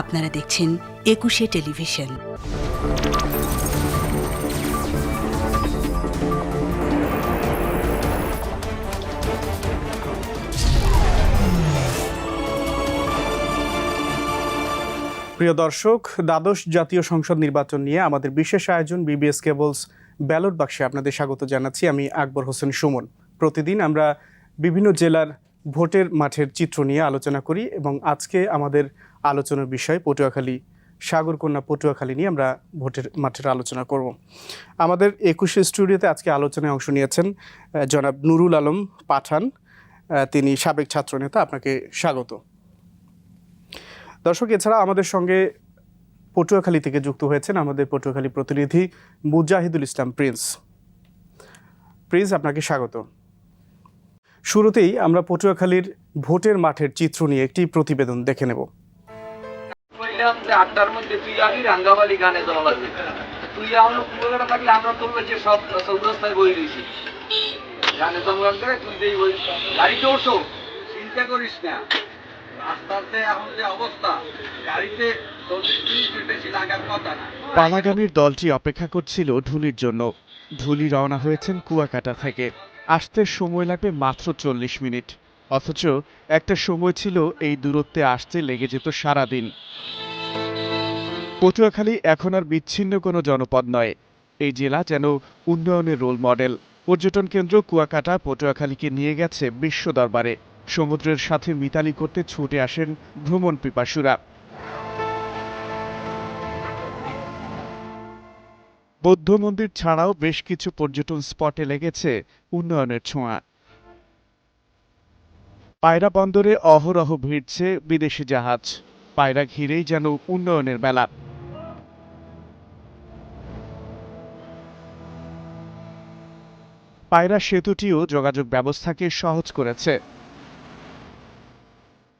আপনারা দেখছেন একুশে টেলিভিশন। প্রিয় দর্শক, দ্বাদশ জাতীয় সংসদ নির্বাচন নিয়ে আমাদের বিশেষ আয়োজন বিবিএস কেবলস ব্যালট বাক্সে আপনাদের স্বাগত জানাচ্ছি আমি আকবর হোসেন সুমন। প্রতিদিন আমরা বিভিন্ন জেলার ভোটের মাঠের চিত্র নিয়ে আলোচনা করি এবং আজকে আমাদের আলোচনার বিষয়, পটুয়াখালী, সাগরকন্যা, পটুয়াখালী নিয়ে আমরা ভোটের মাঠের আলোচনা করব। আমাদের একুশে স্টুডিওতে আজকে আলোচনায় অংশ নিয়েছেন জনাব নুরুল আলম পাঠান তিনি সাবেক ছাত্রনেতা, আপনাকে স্বাগত। দর্শক, এছাড়া আমাদের সঙ্গে পটুয়াখালী থেকে যুক্ত হয়েছেন আমাদের পটুয়াখালী প্রতিনিধি মুজাহিদুল ইসলাম প্রিন্স। প্রিন্স, আপনাকে স্বাগত। শুরুতেই আমরা পটুয়াখালীর ভোটের মাঠের চিত্র নিয়ে একটি প্রতিবেদন দেখে নেব। কইলাম আটটার মধ্যে তুই আবি রাঙ্গাবালি গানে যাওয়া লাগবে। তুই এখনও কুয়াকাটা থাকলে আমরা তোর যে সব চৌরাস্তায় বই রয়েছি। গানে যাওয়া লাগবে, তুই যেই বই গাড়িতে ওঠো, চিন্তা করিস না। পালাগামীর দলটি অপেক্ষা করছিল ঢুলির জন্য। ঢুলি রওনা হয়েছেন কুয়াকাটা থেকে। আসতে সময় লাগবে মাত্র চল্লিশ মিনিট। অথচ একটা সময় ছিল এই দূরত্বে আসতে লেগে যেত সারাদিন। পটুয়াখালী এখন আর বিচ্ছিন্ন কোনো জনপদ নয়। এই জেলা যেন উন্নয়নের রোল মডেল পর্যটন কেন্দ্র কুয়াকাটা পটুয়াখালীকে নিয়ে গেছে বিশ্ব দরবারে। সমুদ্রের সাথে মিতালি করতে ছুটে আসেন ভ্রমণ পিপাসুরা। বৌদ্ধ মন্দির ছাড়াও বেশ কিছু পর্যটন স্পটে লেগেছে উন্নয়নের ছোঁয়া। পায়রা বন্দরে অহরহ ভিড়ছে বিদেশি জাহাজ। পায়রা ঘিরেই যেন উন্নয়নের মেলা। পায়রা সেতুটিও যোগাযোগ ব্যবস্থাকে সহজ করেছে।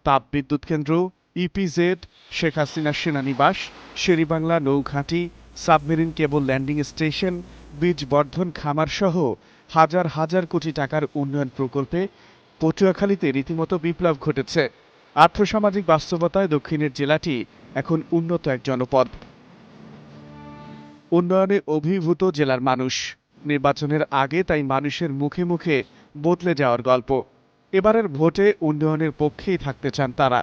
তাপবিদ্যুৎ কেন্দ্র ইপিজেড শেখ হাসিনা সেনানিবাস, শেরিবাংলা নৌঘাঁটি, সাবমেরিন কেবল ল্যান্ডিং স্টেশন, বীজ বর্ধন খামার সহ হাজার হাজার কোটি টাকার উন্নয়ন প্রকল্পে পটুয়াখালীতে রীতিমতো বিপ্লব ঘটেছে। আর্থসামাজিক বাস্তবতায় দক্ষিণের জেলাটি এখন উন্নত এক জনপদ। উন্নয়নে অভিভূত জেলার মানুষ। নির্বাচনের আগে তাই মানুষের মুখে মুখে বদলে যাওয়ার গল্প। এবারের ভোটে উন্নয়নের পক্ষেই থাকতে চান তারা।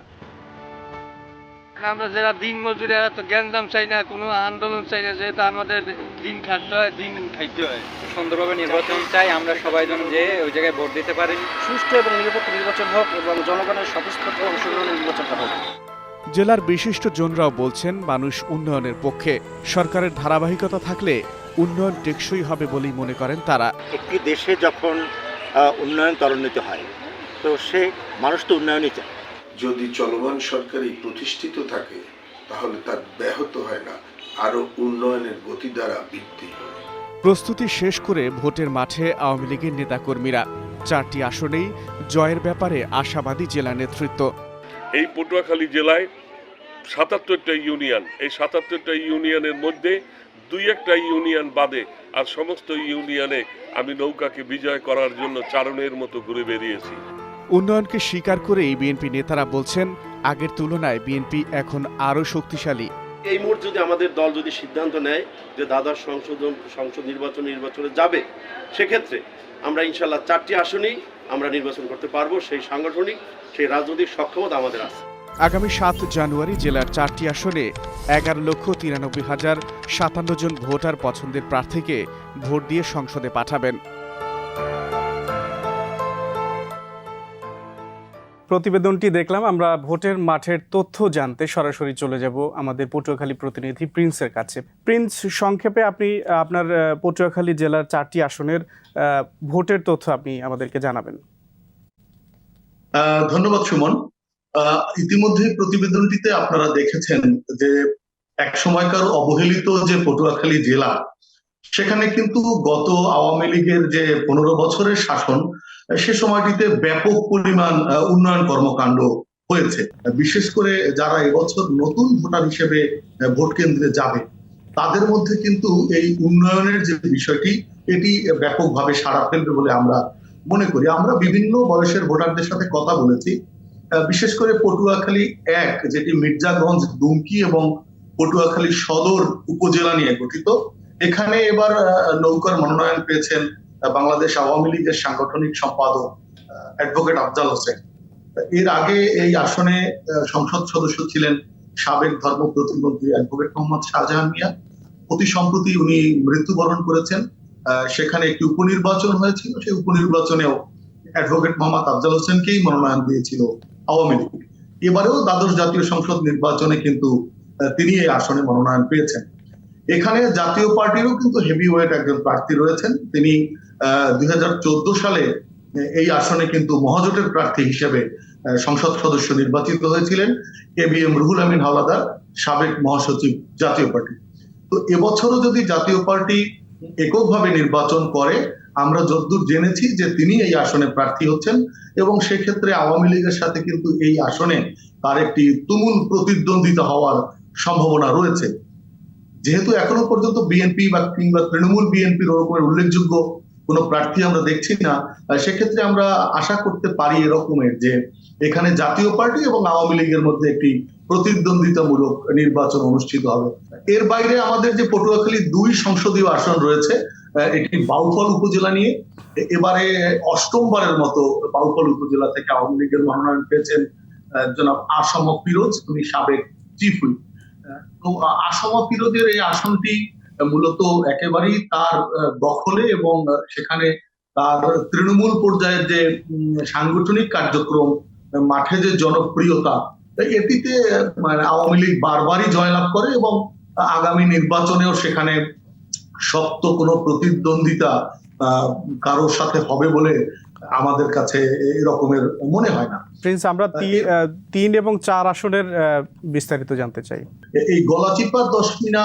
আমরা যারা দিন মজুরিরা তো গ্যাঞ্জাম চাই না কোনো আন্দোলন চাই না যেহেতু আমাদের দিন খাটতে হয় দিন খাইতে হয়। সুন্দরভাবে নির্বাচন চাই আমরা সবাই যেন যে ওই জায়গায় ভোট দিতে পারি। সুষ্ঠু এবং নিরপেক্ষ নির্বাচন হোক এবং জনগণের স্বতঃস্ফূর্ত অংশগ্রহণে নির্বাচনটা হোক। জেলার বিশিষ্ট জনরাও বলছেন মানুষ উন্নয়নের পক্ষে। সরকারের ধারাবাহিকতা থাকলে উন্নয়ন টেকসই হবে বলেই মনে করেন তারা। একটি দেশে যখন আহ, উন্নয়ন ত্বরান্বিত হয় তো সে মানুষ তো উন্নয়নই চায়। যদি চলমান সরকারই প্রতিষ্ঠিত থাকে তাহলে তার ব্যাহত হয় না আরও উন্নয়নের গতি দ্বারা বৃদ্ধি প্রস্তুতি শেষ করে ভোটের মাঠে আওয়ামী লীগের নেতাকর্মীরা। চারটি আসনেই জয়ের ব্যাপারে আশাবাদী জেলা নেতৃত্ব। এই পটুয়াখালী জেলায় সাতাত্তরটা ইউনিয়ন। এই সাতাত্তরটা ইউনিয়নের মধ্যে দুই একটা ইউনিয়ন বাদে আর সমস্ত ইউনিয়নে আমি নৌকাকে বিজয় করার জন্য চারণের মতো ঘুরে বেরিয়েছি। উন্নয়নকে স্বীকার করেই বিএনপি নেতারা বলছেন আগের তুলনায় বিএনপি এখন আরও শক্তিশালী। এই মুহূর্তে যদি আমাদের দল যদি সিদ্ধান্ত নেয় যে দ্বাদশ সংশোধন সংসদ নির্বাচন নির্বাচনে যাবে সেক্ষেত্রে আমরা ইনশাল্লাহ চারটি আসনেই আমরা নির্বাচন করতে পারব সেই সাংগঠনিক সেই রাজনৈতিক সক্ষমতা আমাদের আছে। আগামী সাত জানুয়ারি জেলার চারটি আসনে এগারো লক্ষ তিরানব্বই হাজার সাতান্ন জন ভোটার পছন্দের প্রার্থীকে ভোট দিয়ে সংসদে পাঠাবেন। প্রতিবেদনটি দেখলাম আমরা ভোটের মাঠের তথ্য জানতে সরাসরি চলে যাব আমাদের পটুয়াখালী প্রতিনিধি প্রিন্সের কাছে। প্রিন্স সংক্ষেপে আপনি আপনার আহ, পটুয়াখালী জেলার চারটি আসনের আহ, ভোটের তথ্য আপনি আমাদেরকে জানাবেন। আহ, ধন্যবাদ সুমন। ইতিমধ্যে প্রতিবেদনটিতে আপনারা দেখেছেন যে এক সময়কার অবহেলিত যে পটুয়াখালী জেলা, সেখানে কিন্তু গত আওয়ামী লীগের যে পনেরো বছরের শাসন, সে সময়টিতে ব্যাপক পরিমাণ উন্নয়ন কর্মকাণ্ড হয়েছে। বিশেষ করে যারা এবছর নতুন ভোটার হিসেবে ভোট কেন্দ্রে যাবে, তাদের মধ্যে কিন্তু এই উন্নয়নের যে বিষয়টি, এটি ব্যাপকভাবে সাড়া ফেলবে বলে আমরা মনে করি। আমরা বিভিন্ন বয়সের ভোটারদের সাথে কথা বলেছি। বিশেষ করে পটুয়াখালী এক, যেটি মির্জাগঞ্জ, দুমকি এবং পটুয়াখালী সদর উপজেলা নিয়ে গঠিত। এখানে এবার নৌকার মনোনয়ন পেয়েছেন বাংলাদেশ আওয়ামী লীগের সাংগঠনিক সম্পাদক অ্যাডভোকেট আফজাল হোসেন। এর আগে এই আসনে সংসদ সদস্য ছিলেন সাবেক ধর্ম প্রতিমন্ত্রী অ্যাডভোকেট মোহাম্মদ শাহজাহান মিয়া। অতি সম্প্রতি উনি মৃত্যুবরণ করেছেন। সেখানে একটি উপনির্বাচন হয়েছিল। সেই উপনির্বাচনেও অ্যাডভোকেট মোহাম্মদ আফজাল হোসেনকেই মনোনয়ন দিয়েছিল। আওয়ামী লীগ। এবারেও দ্বাদশ জাতীয় সংসদ নির্বাচনে কিন্তু তিনি এই আসনে মনোনয়ন পেয়েছেন। এখানে জাতীয় পার্টিরও কিন্তু হেভি ওয়েট একজন প্রার্থী রয়েছেন। তিনি দুই সালে এই আসনে কিন্তু মহাজোটের প্রার্থী হিসেবে সংসদ সদস্য নির্বাচিত হয়েছিলেন A B M Ruhul Amin Howlader, সাবেক মহাসচিব জাতীয় পার্টি। তো এবছরও যদি জাতীয় পার্টি এককভাবে নির্বাচন করে আমরা যতদূর জেনেছি যে তিনি এই আসনে প্রার্থী হচ্ছেন এবং সেক্ষেত্রে আওয়ামী লীগের সাথে কিন্তু এই আসনে তার একটি তুমুল প্রতিদ্বন্দ্বিতা হওয়ার সম্ভাবনা রয়েছে। যেহেতু এখনও পর্যন্ত বিএনপি বা কিংবা তৃণমূল বিএনপির ওরকমের উল্লেখযোগ্য কোনো প্রার্থী আমরা দেখছি না সেক্ষেত্রে আমরা আশা করতে পারি এরকমের যে এখানে জাতীয় পার্টি এবং আওয়ামী লীগের মধ্যে একটি প্রতিদ্বন্দ্বিতামূলক নির্বাচন অনুষ্ঠিত হবে। এর বাইরে আমাদের যে পটুয়াখালী দুই সংসদীয় আসন রয়েছে এটি বাউফল উপজেলা নিয়ে। এবারে অষ্টমবারের মতো বাউফল উপজেলা থেকে আওয়ামী লীগের মনোনয়ন পেয়েছেন জনাব আসম ফিরোজ, উনি সাবেক চিফ হুইপ। তো আসম ফিরোজের এই আসনটি মূলত একেবারেই তার দখলে এবং সেখানে তার তৃণমূল পর্যায়ের যে সাংগঠনিক কার্যক্রম, মাঠে যে জনপ্রিয়তা এটিতে মানে আওয়ামী লীগ বারবারই জয়লাভ করে এবং আগামী নির্বাচনেও সেখানে শক্ত কোনো প্রতিদ্বন্দ্বিতা কারোর সাথে হবে বলে আমাদের কাছে এরকমের মনে হয় না। প্রিন্স আমরা তিন এবং চার আসনের বিস্তারিত জানতে চাই। এই গলাচিপা দশমিনা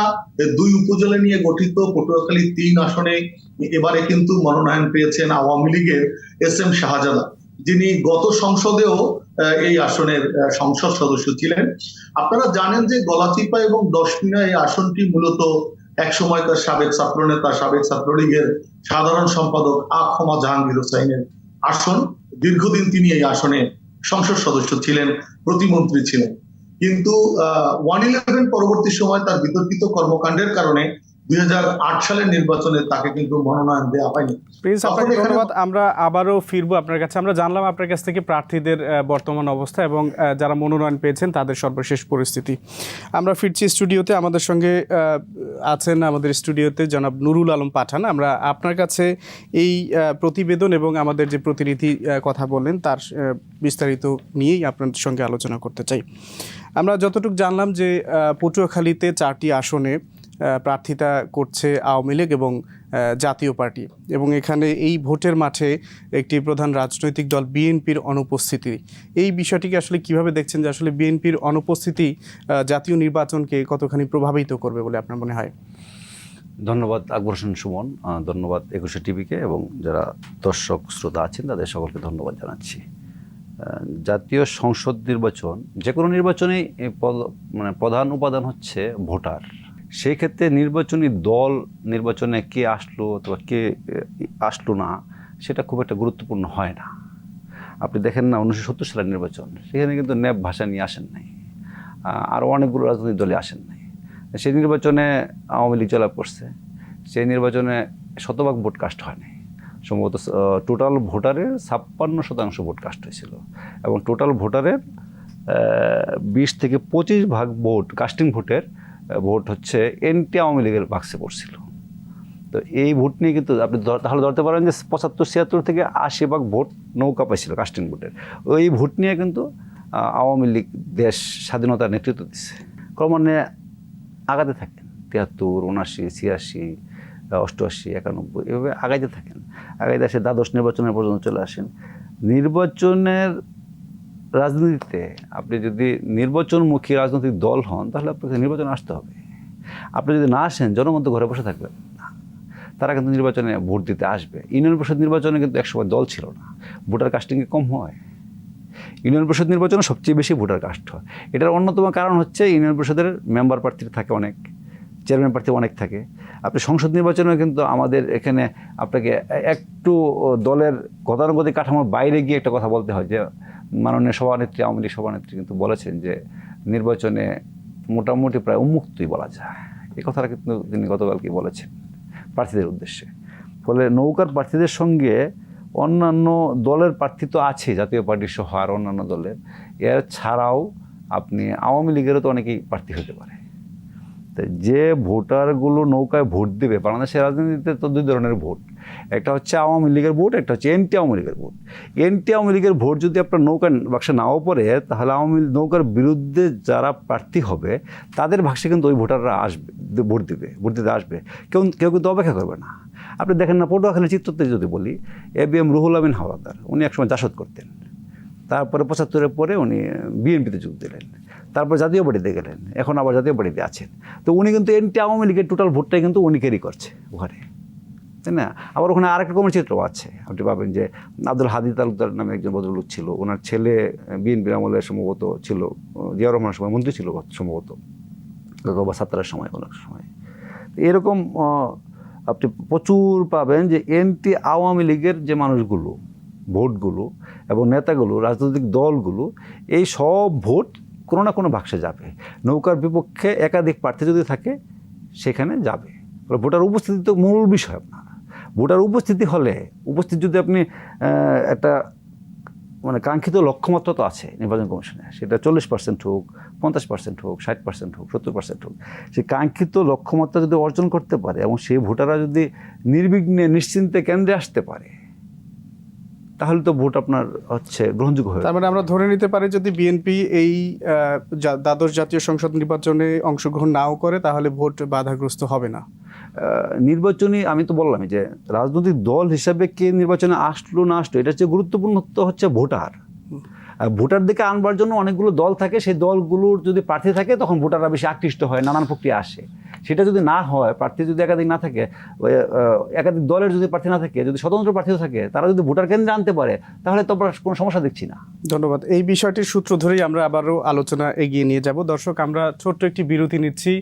দুই উপজেলা নিয়ে গঠিত পটুয়াখালী তিন আসনে এবারে কিন্তু মনোনয়ন পেয়েছেন আওয়ামী লীগের এস এম শাহজাদা যিনি গত সংসদেও এই আসনের সংসদ সদস্য ছিলেন। আপনারা জানেন যে গলাচিপা এবং দশমিনা এই আসনটি মূলত এক সময় তার সাবেক ছাত্রনেতা সাবেক ছাত্রলীগের সাধারণ সম্পাদক আখমা জাহাঙ্গীর হোসাইনের আসন। দীর্ঘদিন তিনি এই আসনে সংসদ সদস্য ছিলেন, প্রতিমন্ত্রী ছিলেন। কিন্তু ওয়ান ইলেভেন পরবর্তী সময় তার বিতর্কিত কর্মকাণ্ডের কারণে দুই হাজার আট সালের নির্বাচনে তাকে কিন্তু মনোনয়ন দেওয়া হয়নি। প্রিন্স আপনাকে ধন্যবাদ। আমরা আবারও ফিরবো আপনার কাছে। আমরা জানলাম আপনার কাছ থেকে প্রার্থীদের বর্তমান অবস্থা এবং যারা মনোনয়ন পেয়েছেন তাদের সর্বশেষ পরিস্থিতি। আমরা ফিরছি স্টুডিওতে। আমাদের সঙ্গে আছেন আমাদের স্টুডিওতে জনাব নুরুল আলম পাঠান। আমরা আপনার কাছে এই প্রতিবেদন এবং আমাদের যে প্রতিনিধি কথা বললেন তার বিস্তারিত নিয়েই আপনার সঙ্গে আলোচনা করতে চাই। আমরা যতটুকু জানলাম যে পটুয়াখালীতে চারটি আসনে প্রার্থিতা করছে আওয়ামী লীগ এবং জাতীয় পার্টি। এবং এখানে এই ভোটের মাঠে একটি প্রধান রাজনৈতিক দল বিএনপির অনুপস্থিতি। এই বিষয়টিকে আসলে কীভাবে দেখছেন যে আসলে বিএনপির অনুপস্থিতি জাতীয় নির্বাচনকে কতখানি প্রভাবিত করবে বলে আপনার মনে হয়? ধন্যবাদ আকবর হোসেন সুমন ধন্যবাদ একুশে টিভিকে এবং যারা দর্শক, শ্রোতা আছেন তাদের সকলকে ধন্যবাদ জানাচ্ছি। জাতীয় সংসদ নির্বাচন, যে কোনো নির্বাচনেই মানে প্রধান উপাদান হচ্ছে ভোটার। সেই ক্ষেত্রে নির্বাচনী দল নির্বাচনে কে আসলো অথবা কে আসলো না, সেটা খুব একটা গুরুত্বপূর্ণ হয় না। আপনি দেখেন না উনিশশো সত্তর সালের নির্বাচন, সেখানে কিন্তু ন্যাপ ভাষা নিয়ে আসেন নাই। আরও অনেকগুলো রাজনৈতিক দলে আসেন নাই। সেই নির্বাচনে আওয়ামী লীগ জয়লাভ করছে, সেই নির্বাচনে শতভাগ ভোট কাস্ট হয়নি সম্ভবত টোটাল ভোটারের ছাপ্পান্ন শতাংশ ভোট কাস্ট হয়েছিল এবং টোটাল ভোটারের বিশ থেকে পঁচিশ ভাগ ভোট, কাস্টিং ভোটের ভোট হচ্ছে এনটি আওয়ামী লীগের বাক্সে পড়ছিল। তো এই ভোট নিয়ে কিন্তু আপনি তাহলে ধরতে পারেন যে পঁচাত্তর, ছিয়াত্তর থেকে আশি ভাগ ভোট নৌকা পাইছিল কাস্টিং ভোটের। ওই ভোট নিয়ে কিন্তু আওয়ামী লীগ দেশ স্বাধীনতার নেতৃত্ব দিচ্ছে ক্রমান্বয়ে আগাতে থাকেন। তিয়াত্তর উনাশি ছিয়াশি অষ্টআশি, একানব্বই, এভাবে আগাইতে থাকেন। আগাইতে আসে দ্বাদশ নির্বাচনের পর্যন্ত চলে আসেন। নির্বাচনের রাজনীতিতে আপনি যদি নির্বাচনমুখী রাজনৈতিক দল হন, তাহলে আপনাকে নির্বাচন আসতে হবে। আপনি যদি না আসেন, জনগণ তো ঘরে বসে থাকবেন তারা কিন্তু নির্বাচনে ভোট দিতে আসবে। ইউনিয়ন পরিষদ নির্বাচনে কিন্তু একসময় দল ছিল না। ভোটার কাস্টিংয়ে কম হয়। ইউনিয়ন পরিষদ নির্বাচনে সবচেয়ে বেশি ভোটার কাস্ট হয়। এটার অন্যতম কারণ হচ্ছে ইউনিয়ন পরিষদের মেম্বার প্রার্থী থাকে অনেক চেয়ারম্যান প্রার্থী অনেক থাকে। আপনি সংসদ নির্বাচনে কিন্তু আমাদের এখানে আপনাকে একটু দলের গতানুগতিক কাঠামোর বাইরে গিয়ে একটা কথা বলতে হয় যে মাননীয় সভানেত্রী, আওয়ামী লীগ সভানেত্রী কিন্তু বলেছেন যে নির্বাচনে মোটামুটি প্রায় উন্মুক্তই বলা যায়। এই কথাটা কিন্তু তিনি গতকালকে বলেছেন প্রার্থীদের উদ্দেশ্যে। ফলে নৌকার প্রার্থীদের সঙ্গে অন্যান্য দলের প্রার্থী তো আছে, জাতীয় পার্টি সহ আর অন্যান্য দলের। এর ছাড়াও আপনি আওয়ামী লীগেরও তো অনেকেই প্রার্থী হতে পারে। যে ভোটারগুলো নৌকায় ভোট দেবে, বাংলাদেশের রাজনীতিতে তো দুই ধরনের ভোট। একটা হচ্ছে আওয়ামী লীগের ভোট, একটা হচ্ছে এনটি আওয়ামী লীগের ভোট। এনটি আওয়ামী লীগের ভোট যদি আপনার নৌকা বাক্সে নাও পড়ে তাহলে আওয়ামী লীগ নৌকার বিরুদ্ধে যারা প্রার্থী হবে, তাদের ভাষে কিন্তু ওই ভোটাররা আসবে ভোট দিবে, ভোট দিতে আসবে। কেউ কেউ কিন্তু অপেক্ষা করবে না। আপনি দেখেন না পটুয়াখালী চিত্রতে যদি বলি, A B M Ruhul Amin Howlader, উনি একসময় জাসদ করতেন। তারপরে পঁচাত্তরের পরে উনি বিএনপিতে যোগ দিলেন। তারপর জাতীয় পার্টিতে গেলেন, এখন আবার জাতীয় পার্টিতে আছেন। তো উনি কিন্তু এনটি আওয়ামী লীগের টোটাল ভোটটাই কিন্তু উনি ক্যারি করছে ওখানে। তাই না? আবার ওখানে আরেক রকমের চিত্র আছে। আপনি পাবেন যে আব্দুল হাদি তালুকদার নামে একজন ভদ্রলোক ছিল। ওনার ছেলে বিএনপির আমলে সম্ভবত ছিল জিয়া রহমানের সময় মন্ত্রী ছিল সম্ভবত। অথবা সাত্তারের সময়, কোনো সময়। এরকম আপনি প্রচুর পাবেন যে এনটি আওয়ামী লীগের যে মানুষগুলো, ভোটগুলো এবং নেতাগুলো, রাজনৈতিক দলগুলো, এই সব ভোট কোনো না কোনো বাক্সে যাবে। নৌকার বিপক্ষে একাধিক প্রার্থী যদি থাকে, সেখানে যাবে। ভোটার উপস্থিতি তো মূল বিষয় আপনার। ভোটার উপস্থিতি হলে, উপস্থিত যদি আপনি একটা মানে কাঙ্ক্ষিত লক্ষ্যমাত্রা তো আছে নির্বাচন কমিশনে, সেটা চল্লিশ পার্সেন্ট হোক, পঞ্চাশ পার্সেন্ট হোক, ষাট পার্সেন্ট হোক, সত্তর পার্সেন্ট হোক সেই কাঙ্ক্ষিত লক্ষ্যমাত্রা যদি অর্জন করতে পারে এবং সেই ভোটাররা যদি নির্বিঘ্নে, নিশ্চিন্তে কেন্দ্রে আসতে পারে, তাহলে তো ভোট আপনার হচ্ছে গ্রহণযোগ্য হবে তার মানে আমরা ধরে নিতে পারি যদি বিএনপি এই দ্বাদশ জাতীয় সংসদ নির্বাচনে অংশগ্রহণ নাও করে, তাহলে ভোট বাধাগ্রস্ত হবে না। নির্বাচনী, আমি তো বললাম যে রাজনৈতিক দল হিসাবে কে নির্বাচনে আসলো, না আসলো, এটা হচ্ছে গুরুত্বপূর্ণ তো হচ্ছে ভোটার। ভোটার দিকে আনবার জন্য অনেকগুলো দল থাকে, সেই দলগুলোর যদি প্রার্থী থাকে, তখন ভোটাররা বেশি আকৃষ্ট হয়, নানান প্রক্রিয়া আসে। সেটা যদি না হয়, প্রার্থী যদি একাধিক না থাকে একাধিক দলের যদি প্রার্থী না থাকে, যদি স্বতন্ত্র প্রার্থী থাকে, তারা যদি ভোটার কেন্দ্রে আনতে পারে, তাহলে তো আমরা কোনো সমস্যা দেখছি না। ধন্যবাদ। এই বিষয়টির সূত্র ধরেই আমরা আবারও আলোচনা এগিয়ে নিয়ে যাব। দর্শক, আমরা ছোট্ট একটি বিরতি নিচ্ছি।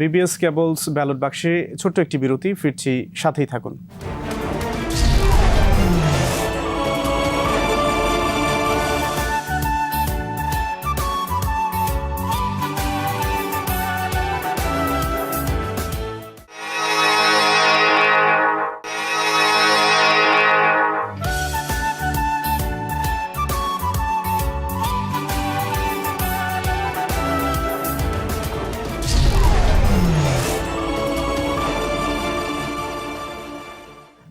বিবিএস কেবলস ব্যালট বাক্সে ছোট্ট একটি বিরতি ফিরছি সাথেই থাকুন।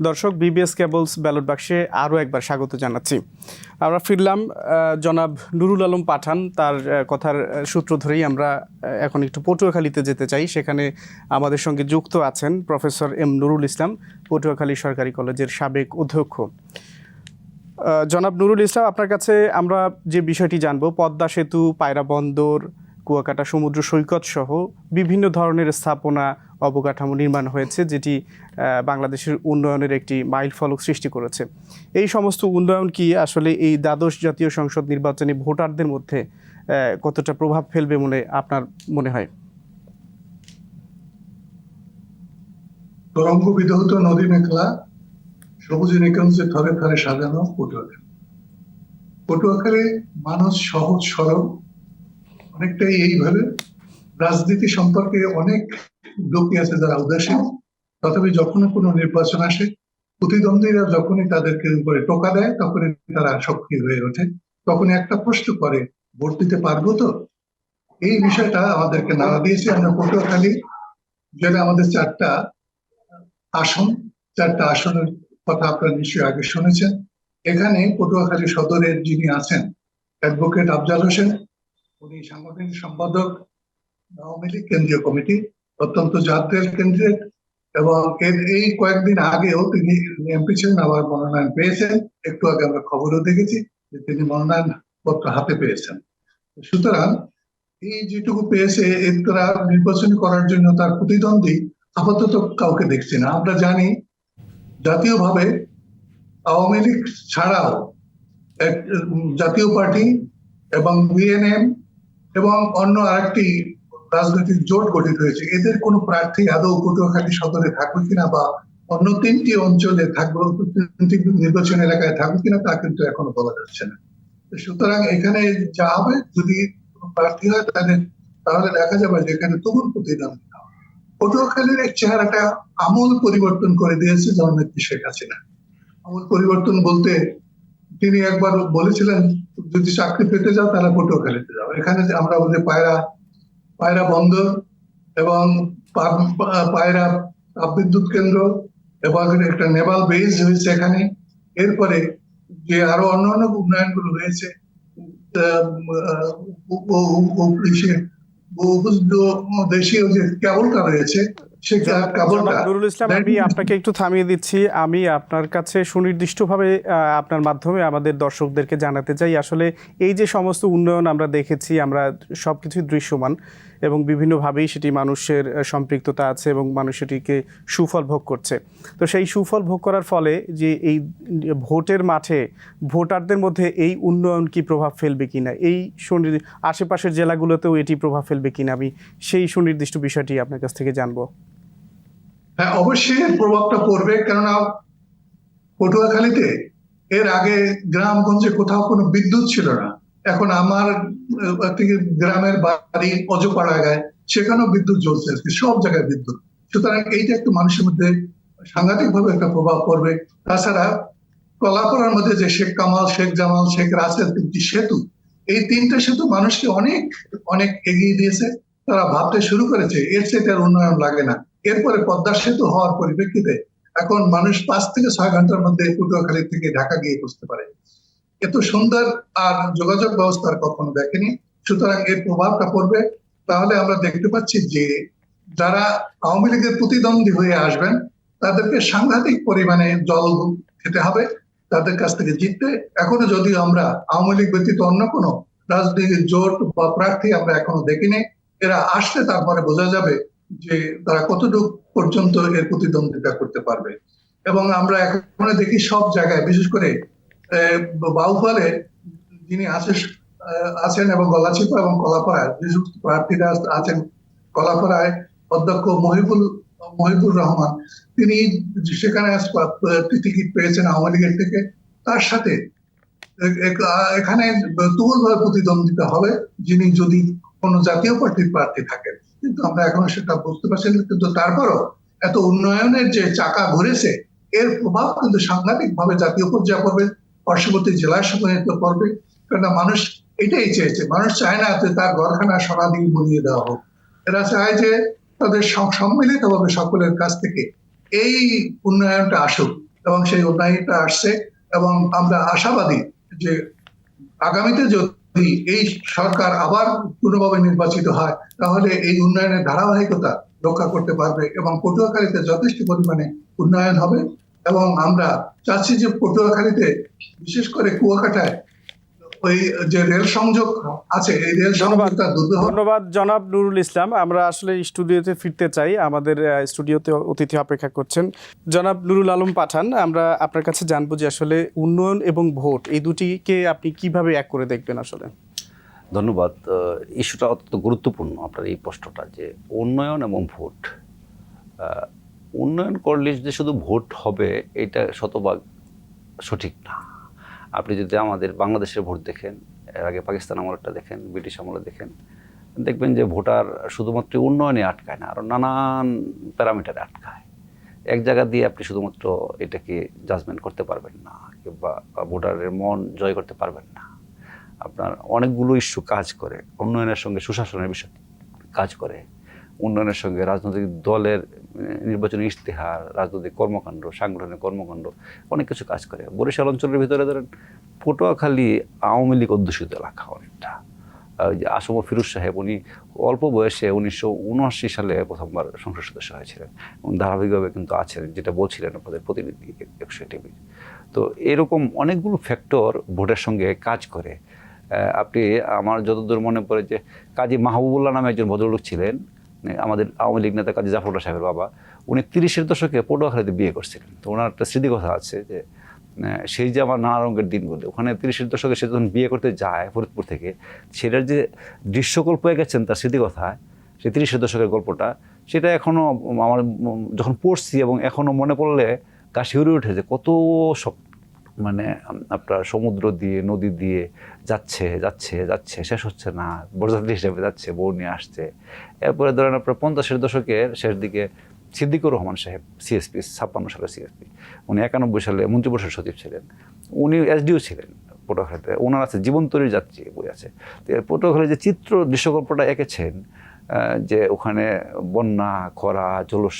দর্শক বিবিএস কেবলস ব্যালট বাক্সে আরও একবার স্বাগত জানাচ্ছি। আমরা ফিরলাম জনাব নুরুল আলম পাঠান। তার কথার সূত্র ধরেই আমরা এখন একটু পটুয়াখালীতে যেতে চাই। সেখানে আমাদের সঙ্গে যুক্ত আছেন প্রফেসর এম নুরুল ইসলাম, পটুয়াখালী সরকারি কলেজের সাবেক অধ্যক্ষ। জনাব নুরুল ইসলাম, আপনার কাছে আমরা যে বিষয়টি জানব, পদ্মা সেতু, পায়রা বন্দর, কুয়াকাটা, সমুদ্র সৈকত সহ বিভিন্ন ধরনের স্থাপনা অবকাঠামো নির্মাণ হয়েছে, যেটি বাংলাদেশের উন্নয়নের একটি মাইল ফলক সৃষ্টি করেছে। এই সমস্ত উন্নয়ন কি আসলে এই দ্বাদশ জাতীয় সংসদ নির্বাচনে ভোটারদের মধ্যে কতটা প্রভাব ফেলবে মনে আপনার মনে হয়? তরঙ্গ বিধৌত নদী মেঘলা সবুজ নিকুঞ্জে থরে থরে সাজানো পটুয়াখালী। পটুয়াখালী মানুষ সহজ সরল, অনেকটাই এইভাবে রাজনীতি সম্পর্কে অনেক লোকই আছে যারা উদাসীন, তথাপি যখন কোনো নির্বাচন আসে, প্রতিদ্বন্দ্বীরা যখনই তাদেরকে উপরে টোকা দেয়, তখনই তারা সক্রিয় হয়ে ওঠে। তখন একটা প্রশ্ন করে, ভোট দিতে পারব তো? এই বিষয়টা আমাদেরকে নাড়া দিয়েছে। আমরা পটুয়াখালী যেটা আমাদের চারটা আসন, চারটা আসনের কথা আপনারা নিশ্চয়ই আগে শুনেছেন। এখানে পটুয়াখালী সদরের যিনি আছেন অ্যাডভোকেট আফজাল হোসেন, উনি সাংগঠনিক সম্পাদক, আওয়ামী লীগ কেন্দ্রীয় কমিটি অত্যন্ত জাতীয় কেন্দ্রের এবং এর এই কয়েকদিন আগেও তিনি এমপি ছিলেন আবার মনোনয়ন পেয়েছেন। একটু আগে আমরা খবরও দেখেছি যে তিনি মনোনয়ন পত্র হাতে পেয়েছেন। সুতরাং এই যেটুকু পেয়েছে, এর দ্বারা নির্বাচন করার জন্য তার প্রতিদ্বন্দ্বী আপাতত কাউকে দেখছি না। আমরা জানি জাতীয়ভাবে আওয়ামী লীগ ছাড়াও জাতীয় পার্টি এবং বিএনএম এবং অন্য আরেকটি রাজনৈতিক জোট গঠিত হয়েছে। এদের কোনো প্রার্থী আদৌ পটুয়াখালী সদরে থাকবে কিনা বা অন্য তিনটি অঞ্চলে থাকবে তিনটি নির্বাচন এলাকায় থাকবে কিনা তা কিন্তু এখনও বলা যাচ্ছে না। সুতরাং এখানে যা হবে, যদি প্রার্থী হয়, তাহলে তাহলে দেখা যাবে যে এখানে তুমুল প্রতিদ্বন্দ্বিতা পটুয়াখালীর এই চেহারাটা আমূল পরিবর্তন করে দিয়েছে জননেত্রী শেখ হাসিনা। আমূল পরিবর্তন বলতে তিনি একবার বলেছিলেন, যদি চাকরি পেতে যাও, তাহলে পটুয়াখালীতে যাও। এখানে আমরা বলি পায়রা পায়রা বন্দর এবং পায়রা তাপবিদ্যুৎ কেন্দ্র এবং একটা নেভাল বেস হয়েছে এখানে এরপরে যে আরও অন্যান্য উন্নয়নগুলো হয়েছে আহ, উ- উ- উ- ইসে, উ- দেশীয় যে কেবলটা রয়েছে নুরুল ইসলাম আমি আপনাকে একটু থামিয়ে দিচ্ছি আমি আপনার কাছে সুনির্দিষ্টভাবে আপনার মাধ্যমে আমাদের দর্শকদেরকে জানাতে চাই আসলে এই যে সমস্ত উন্নয়ন আমরা দেখেছি আমরা সবকিছুই দৃশ্যমান এবং বিভিন্নভাবেই সেটি মানুষের সম্পৃক্ততা আছে এবং মানুষ সেটিকে সুফল ভোগ করছে। তো সেই সুফল ভোগ করার ফলে যে এই ভোটের মাঠে ভোটারদের মধ্যে এই উন্নয়ন কি প্রভাব ফেলবে কিনা, এই সুনির্দি- আশেপাশের জেলাগুলোতেও এটি প্রভাব ফেলবে কিনা, আমি সেই সুনির্দিষ্ট বিষয়টি আপনার কাছ থেকে জানব। হ্যাঁ অবশ্যই প্রভাবটা পড়বে, কেননা পটুয়াখালীতে এর আগে গ্রামগঞ্জে কোথাও কোনো বিদ্যুৎ ছিল না। এখন আমার গ্রামের বাড়ি অজপাড়া গায় সেখানেও বিদ্যুৎ জ্বলছে আজকে, সব জায়গায় বিদ্যুৎ। সুতরাং এইটা একটু মানুষের মধ্যে সাংঘাতিক ভাবে একটা প্রভাব পড়বে। তাছাড়া কলাপাড়ার মধ্যে যে শেখ কামাল, শেখ জামাল, শেখ রাসেল, তিনটি সেতু, এই তিনটা সেতু মানুষকে অনেক অনেক এগিয়ে দিয়েছে। তারা ভাবতে শুরু করেছে, এর আর উন্নয়ন লাগে না। এরপরে পদ্মা সেতু হওয়ার পরিপ্রেক্ষিতে এখন মানুষ পাঁচ থেকে ছয় ঘণ্টার মধ্যে পটুয়াখালী থেকে ঢাকা গিয়ে পৌঁছতে পারে। এত সুন্দর আর যোগাযোগ ব্যবস্থা কখনো দেখেনি। সুতরাং এর প্রভাবটা পড়বে। তাহলে আমরা দেখতে পাচ্ছি যে, যারা আওয়ামী লীগের প্রতিদ্বন্দ্বী হয়ে আসবেন, তাদেরকে সাংঘাতিক পরিমাণে জল খেতে হবে, তাদের কাছ থেকে জিততে। এখনও যদিও আমরা আওয়ামী লীগ ব্যতীত অন্য কোনো রাজনৈতিক জোট বা প্রার্থী আমরা এখনও দেখিনি, এরা আসলে তারপরে বোঝা যাবে যে তারা কতটুকু পর্যন্ত এর প্রতিদ্বন্দ্বিতা করতে পারবে। এবং আমরা এখন দেখি সব জায়গায়, বিশেষ করে বাউফলে যিনি আছেন এবং গলাচিপা এবং কলাপাড়ায় যে প্রার্থীরা আছেন কলাপাড়ায় অধ্যক্ষ মহিবুল, মহিবুর রহমান। তিনি সেখানে টিকিট পেয়েছেন আওয়ামী লীগের থেকে। তার সাথে এখানে তুমুলভাবে প্রতিদ্বন্দ্বিতা হবে, যিনি যদি কোনো জাতীয় পার্টির প্রার্থী থাকেন। কিন্তু আমরা এখনও সেটা বুঝতে পারছি না কিন্তু তারপরও এত উন্নয়নের যে চাকা ঘুরেছে, এর প্রভাব কিন্তু সাংঘাতিক ভাবে জাতীয় পর্যায়ে পড়বে। পার্শ্ববর্তী জেলার সঙ্গে পড়বে কেননা মানুষ এটাই চেয়েছে, মানুষ চায় না যে তার ঘরখানা সোনা দিয়ে মরিয়ে দেওয়া হোক। এরা চায় যে তাদের সম- সম্মিলিতভাবে সকলের কাছ থেকে এই উন্নয়নটা আসুক এবং সেই উন্নয়নটা আসছে এবং আমরা আশাবাদী যে আগামীতে যদি এই সরকার আবার পুনঃভাবে নির্বাচিত হয়, তাহলে এই উন্নয়নের ধারাবাহিকতা রক্ষা করতে পারবে এবং পটুয়াখালীতে যথেষ্ট পরিমাণে উন্নয়ন হবে। এবং আমরা চাচ্ছি যে পটুয়াখালীতে বিশেষ করে কুয়াকাটায় ওই যে রেল সংযোগ আছে এই রেল সংযোগটা ধন্যবাদ জনাব নুরুল ইসলাম। আমরা আসলে স্টুডিওতে ফিরতে চাই। আমাদের স্টুডিওতে অতিথি অপেক্ষা করছেন জনাব নুরুল আলম পাঠান। আমরা আপনার কাছে জানব যে আসলে উন্নয়ন এবং ভোট এই দুটিকে আপনি কীভাবে এক করে দেখবেন আসলে? ধন্যবাদ। ইস্যুটা অত্যন্ত গুরুত্বপূর্ণ আপনার এই প্রশ্নটা যে উন্নয়ন এবং ভোট আহ, উন্নয়ন করলে যে শুধু ভোট হবে, এটা শতভাগ সঠিক না। আপনি যদি আমাদের বাংলাদেশের ভোট দেখেন, এর আগে পাকিস্তান আমলটা দেখেন, ব্রিটিশ আমলে দেখেন, দেখবেন যে ভোটার শুধুমাত্র উন্নয়নে আটকায় না আরও নানান প্যারামিটারে আটকায়। এক জায়গা দিয়ে আপনি শুধুমাত্র এটাকে জাজমেন্ট করতে পারবেন না, কিংবা ভোটারের মন জয় করতে পারবেন না। আপনার অনেকগুলো ইস্যু কাজ করে, উন্নয়নের সঙ্গে সুশাসনের বিষয় কাজ করে। উন্নয়নের সঙ্গে রাজনৈতিক দলের উম, নির্বাচনী ইশতেহার রাজনৈতিক কর্মকাণ্ড সাংগঠনিক কর্মকাণ্ড অনেক কিছু কাজ করে। বরিশাল অঞ্চলের ভিতরে ধরেন পটুয়াখালী আওয়ামী লীগ অধ্যুষিত এলাকা অনেকটা। আসম ফিরুজ সাহেব উনি অল্প বয়সে উনিশশো উনআশি সালে প্রথমবার সংসদ সদস্য হয়েছিলেন। এবং ধারাবাহিকভাবে কিন্তু আছেন যেটা বলছিলেন আপনাদের প্রতিনিধি একশো টিভি তো এরকম অনেকগুলো ফ্যাক্টর ভোটের সঙ্গে কাজ করে। আপনি আমার যতদূর মনে পড়ে যে কাজী মাহবুবুল্লাহ নামে একজন ভদ্রলোক ছিলেন মানে আমাদের আওয়ামী লীগ নেতা কাজী জাফরুল্লাহ সাহেবের বাবা, উনি তিরিশের দশকে পটুয়াখালীতে বিয়ে করছিলেন। তো ওনার একটা স্মৃতিকথা আছে যে সেই যে আমার নানা রঙের দিনগুলো, ওখানে তিরিশের দশকে সে যখন বিয়ে করতে যায় ফরিদপুর থেকে, সেটার যে দৃশ্যকল্প গেছেন তার স্মৃতিকথায় সেই তিরিশের দশকের গল্পটা, সেটা এখনও আমার যখন পড়ছি এবং এখনও মনে পড়লে গা শিউরে উঠে যে কত সব মানে আপনার সমুদ্র দিয়ে, নদী দিয়ে যাচ্ছে যাচ্ছে যাচ্ছে, শেষ হচ্ছে না বরযাত্রী হিসেবে যাচ্ছে, বউ নিয়ে আসছে। এরপরে ধরেন আপনার পঞ্চাশের দশকের শেষ দিকে সিদ্দিকুর রহমান সাহেব সিএসপি ছাপ্পান্ন সালে সিএসপি উনি একানব্বই সালে মন্ত্রিপরিষদ সচিব ছিলেন। উনি এসডিও ছিলেন পটুয়াখালীতে। ওনার আছে জীবন তৈরির যাত্রী বই আছে। তো এর পটুয়াখালী যে চিত্র দৃশ্যকল্পটা এঁকেছেন যে ওখানে বন্যা, খরা, জলস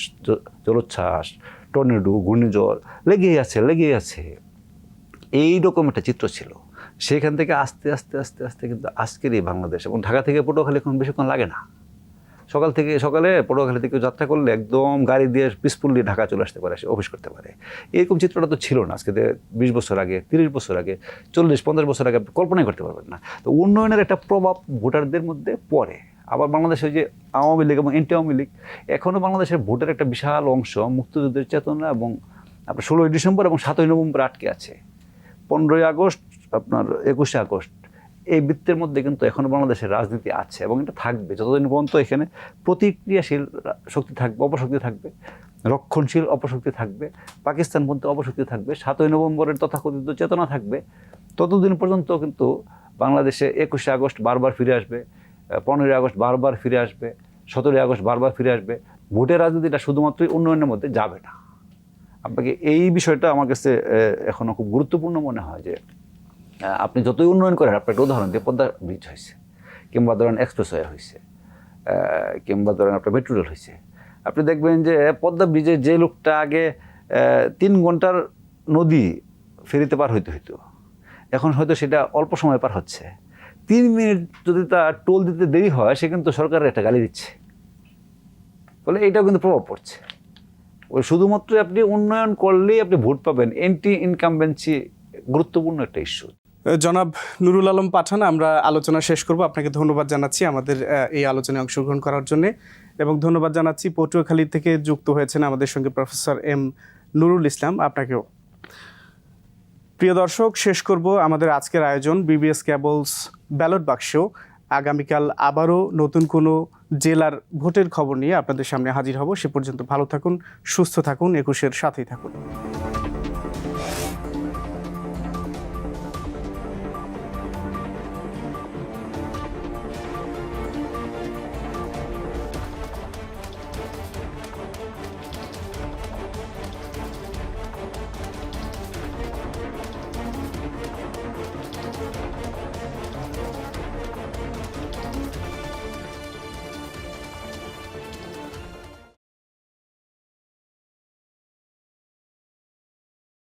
জলোচ্ছ্বাস, টর্নেডো, ঘূর্ণিঝড়, লেগেই আছে লেগেই আছে। এই রকম একটা চিত্র ছিল। সেখান থেকে আস্তে আস্তে আস্তে আস্তে কিন্তু আজকের এই বাংলাদেশ এবং ঢাকা থেকে পটুয়াখালী এখন বেশিক্ষণ লাগে না। সকাল থেকে, সকালে পটুয়াখালী থেকে যাত্রা করলে একদম গাড়ি দিয়ে পিসফুল্লি ঢাকা চলে আসতে পারে অফিস করতে পারে। এরকম চিত্রটা তো ছিল না, আজকে বিশ বছর আগে, তিরিশ বছর আগে, চল্লিশ, পঞ্চাশ বছর আগে আপনি কল্পনাই করতে পারবেন না। তো উন্নয়নের একটা প্রভাব ভোটারদের মধ্যে পড়ে। আবার বাংলাদেশে যে আওয়ামী লীগ এবং এন্টি আওয়ামী লীগ এখনও বাংলাদেশের ভোটের একটা বিশাল অংশ মুক্তিযুদ্ধের চেতনা এবং আপনার ষোলোই ডিসেম্বর এবং সাতই নভেম্বর আটকে আছে। পনেরোই আগস্ট, আপনার একুশে আগস্ট, এই বৃত্তের মধ্যে কিন্তু এখনও বাংলাদেশের রাজনীতি আছে এবং এটা থাকবে। যতদিন পর্যন্ত এখানে প্রতিক্রিয়াশীল শক্তি থাকবে, অপশক্তি থাকবে, রক্ষণশীল অপশক্তি থাকবে, পাকিস্তান পর্যন্ত অপশক্তি থাকবে, সাতই নভেম্বরের তথাকথিত চেতনা থাকবে, ততদিন পর্যন্ত কিন্তু বাংলাদেশে একুশে আগস্ট বারবার ফিরে আসবে পনেরোই আগস্ট বারবার ফিরে আসবে, সতেরোই আগস্ট বারবার ফিরে আসবে। ভোটের রাজনীতিটা শুধুমাত্রই উন্নয়নের মধ্যে যাবে না। আপনাকে এই বিষয়টা আমার কাছে এখনও খুব গুরুত্বপূর্ণ মনে হয় যে আপনি যতই উন্নয়ন করেন আপনার একটা উদাহরণ দিয়ে পদ্মা ব্রিজ হয়েছে, কিংবা ধরেন এক্সপ্রেসওয়ে হয়েছে কিংবা ধরেন আপনার মেট্রো রেল হয়েছে। আপনি দেখবেন যে পদ্মা ব্রিজে যে লোকটা আগে তিন ঘণ্টার নদী ফেরিতে পার হইতে হইতো, এখন হয়তো সেটা অল্প সময় পার হচ্ছে। তিন মিনিট যদি তার টোল দিতে দেরি হয়, সে কিন্তু সরকারের একটা গালি দিচ্ছে। ফলে এইটাও কিন্তু প্রভাব পড়ছে। ওই শুধুমাত্র আপনি উন্নয়ন করলেই আপনি ভোট পাবেন। এন্টি ইনকামবেন্সি গুরুত্বপূর্ণ একটা ইস্যু জনাব নুরুল আলম পাঠান, আমরা আলোচনা শেষ করব। আপনাকে ধন্যবাদ জানাচ্ছি আমাদের এই আলোচনায় অংশগ্রহণ করার জন্য। এবং ধন্যবাদ জানাচ্ছি পটুয়াখালী থেকে যুক্ত হয়েছেন আমাদের সঙ্গে প্রফেসর এম নুরুল ইসলাম। আপনাকেও। প্রিয় দর্শক, শেষ করব আমাদের আজকের আয়োজন বিবিএস ক্যাবলস ব্যালট বাক্স আগামীকাল আবারও নতুন কোনো জেলার ভোটের খবর নিয়ে আপনাদের সামনে হাজির হব। সে পর্যন্ত ভালো থাকুন, সুস্থ থাকুন, একুশের সাথেই থাকুন।